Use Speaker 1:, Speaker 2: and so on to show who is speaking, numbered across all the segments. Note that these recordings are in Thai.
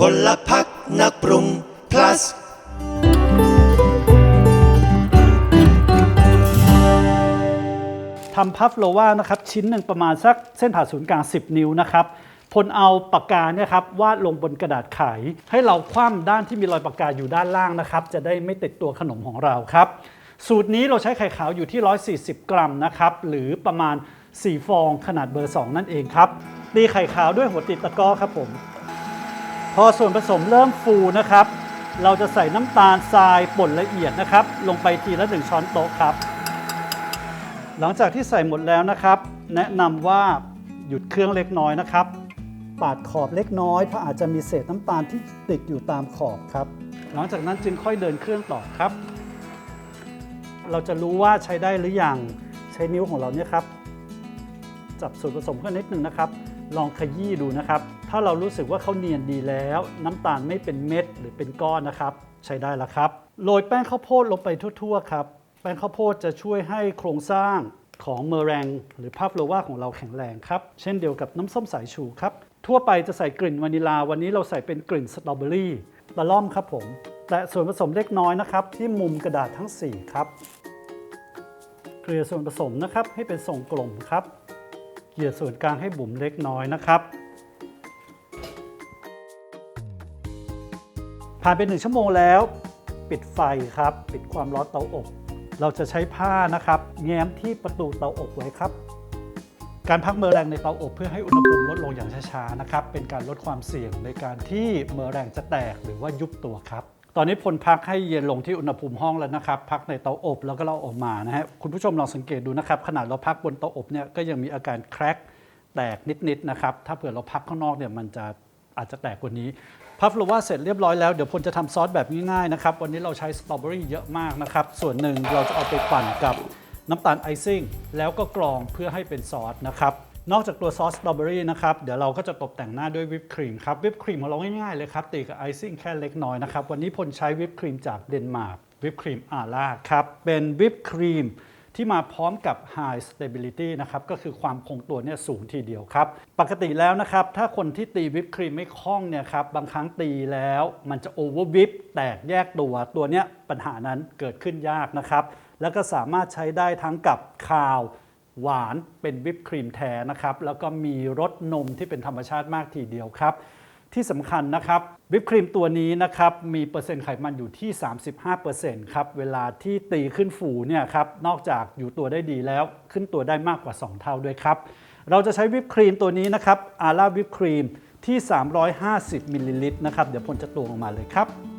Speaker 1: พลพักนักปรุง plus
Speaker 2: ทำพัฟโลว่านะครับชิ้นหนึ่งประมาณสักเส้นผ่าศูนย์กลาง 10 นิ้วนะครับพลเอาปากกาเนี่ยครับวาดลงบนกระดาษไข ให้เราคว่ำด้านที่มีรอยปากกาอยู่ด้านล่างนะครับ จะได้ไม่ติดตัวขนมของเราครับ สูตรนี้เราใช้ไข่ขาวอยู่ที่ 140 กรัมนะครับหรือประมาณ 4 ฟองขนาดเบอร์ 2 นั่นเองครับตีไข่ขาวด้วยหัวติดตะกร้อครับผม พอส่วนผสมเริ่มฟูนะครับ เราจะใส่น้ำตาลทรายป่นละเอียดนะครับ ลงไปทีละหนึ่งช้อนโต๊ะครับ หลังจากที่ใส่หมดแล้วนะครับ แนะนำว่าหยุดเครื่องเล็กน้อยนะครับ ปาดขอบเล็กน้อยเพราะอาจจะมีเศษน้ำตาลที่ติดอยู่ตามขอบครับ หลังจากนั้นจึงค่อยเดินเครื่องต่อครับ เราจะรู้ว่าใช้ได้หรือยังใช้นิ้วของเราเนี่ยครับ จับส่วนผสมกันนิดนึงนะครับ ลองขยี้ดูนะครับ ถ้าเรารู้สึกว่าเขาเนียนดีแล้ว น้ำตาลไม่เป็นเม็ดหรือเป็นก้อนนะครับ ใช้ได้แล้วครับ โรยแป้งข้าวโพดลงไปทั่วๆครับ แป้งข้าวโพดจะช่วยให้โครงสร้างของเมอแรงหรือภาพโลว่าของเราแข็งแรงครับ เช่นเดียวกับน้ำส้มสายชูครับ ทั่วไปจะใส่กลิ่นวานิลา วันนี้เราใส่เป็นกลิ่นสตรอเบอรี่ตะล่อมครับผม แต่ส่วนผสมเล็กน้อยนะครับ ที่มุมกระดาษทั้ง 4 ครับ เกลี่ยส่วนผสมนะครับให้เป็นทรงกลมครับ เกลี่ยส่วนกลางให้บุ๋มเล็กน้อยนะครับ ผ่านไปหนึ่งชั่วโมงแล้ว ปิดไฟครับ ปิดความร้อนเตาอบ เราจะใช้ผ้านะครับ แง้มที่ประตูเตาอบไว้ครับ การพักเมอแรงในเตาอบเพื่อให้อุณหภูมิลดลงอย่างช้าๆนะครับ เป็นการลดความเสี่ยงในการที่เมอแรงจะแตกหรือว่ายุบตัวครับ ตอนนี้พลพักให้เย็นลงที่อุณหภูมิห้องแล้วนะครับ พักในเตาอบแล้วก็เราออกมานะฮะคุณผู้ชมลองสังเกตดูนะครับ ขนาดเราพักบนเตาอบเนี่ยก็ยังมีอาการแครกแตกนิดๆนะครับ ถ้าเผื่อเราพักข้างนอกเนี่ยมันจะอาจจะแตกกว่านี้ พัฟโลว่าเสร็จเรียบร้อยแล้ว เดี๋ยวพลจะทำซอสแบบง่ายๆนะครับ วันนี้เราใช้สตรอเบอรี่เยอะมากนะครับ ส่วนหนึ่งเราจะเอาไปปั่นกับน้ำตาลไอซิ่งแล้วก็กรองเพื่อให้เป็นซอสนะครับ นอกจากตัวซอสสตรอเบอรี่นะครับ เดี๋ยวเราก็จะตกแต่งหน้าด้วยวิปครีมครับวิปครีมของเราง่ายๆเลยครับตีกับไอซิ่งแค่เล็กน้อยนะครับ วันนี้พลใช้วิปครีมจากเดนมาร์กวิปครีมอาร่าครับเป็นวิปครีมที่มาพร้อมกับ High Stability นะครับ ก็คือความคงตัวเนี่ยสูงทีเดียวครับ ปกติแล้วนะครับ ถ้าคนที่ตีวิปครีมไม่คล่องเนี่ยครับ บางครั้งตีแล้วมันจะโอเวอร์วิปแตกแยกตัวตัวเนี้ยปัญหานั้นเกิดขึ้นยากนะครับ แล้วก็สามารถใช้ได้ทั้งกับคาว หวานเป็นวิปครีมแท้นะครับ แล้วก็มีรสนมที่เป็นธรรมชาติมากทีเดียวครับ ที่สำคัญนะครับวิปครีมตัวนี้นะครับมีเปอร์เซ็นต์ไขมันอยู่ที่ 35%ครับเวลาที่ตีขึ้นฟูเนี่ยครับนอกจากอยู่ตัวได้ดีแล้วขึ้นตัวได้มากกว่า 2 เท่าด้วยครับ เราจะใช้วิปครีมตัวนี้นะครับอาร่าวิปครีมที่ 350มิลลิลิตรนะครับเดี๋ยวพลจะตวงออกมาเลยครับ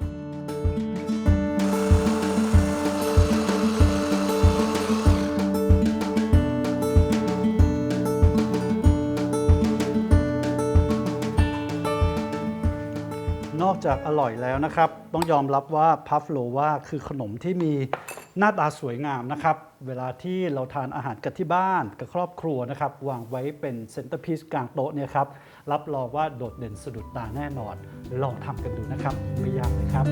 Speaker 2: นอกจากอร่อยแล้วนะครับ ต้องยอมรับว่าพัฟโลวาคือขนมที่มีหน้าตาสวยงามนะครับ เวลาที่เราทานอาหารกันที่บ้านกับครอบครัวนะครับ วางไว้เป็นเซนเตอร์พีซกลางโต๊ะเนี่ยครับ รับรองว่าโดดเด่นสะดุดตาแน่นอน ลองทำกันดูนะครับ ไม่ยากเลยครับ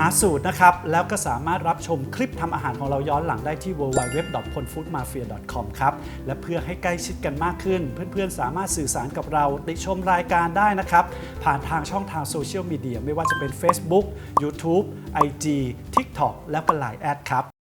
Speaker 2: หาสูตรนะครับ แล้วก็สามารถรับชมคลิปทำอาหารของเราย้อนหลังได้ที่ www.polfoodmafia.com ครับ และเพื่อให้ใกล้ชิดกันมากขึ้น เพื่อนๆ สามารถสื่อสารกับเราติชมรายการได้นะครับ ผ่านทางช่องทางโซเชียลมีเดียไม่ว่าจะเป็น Facebook YouTube IG TikTok และเป็นไลน์แอดครับ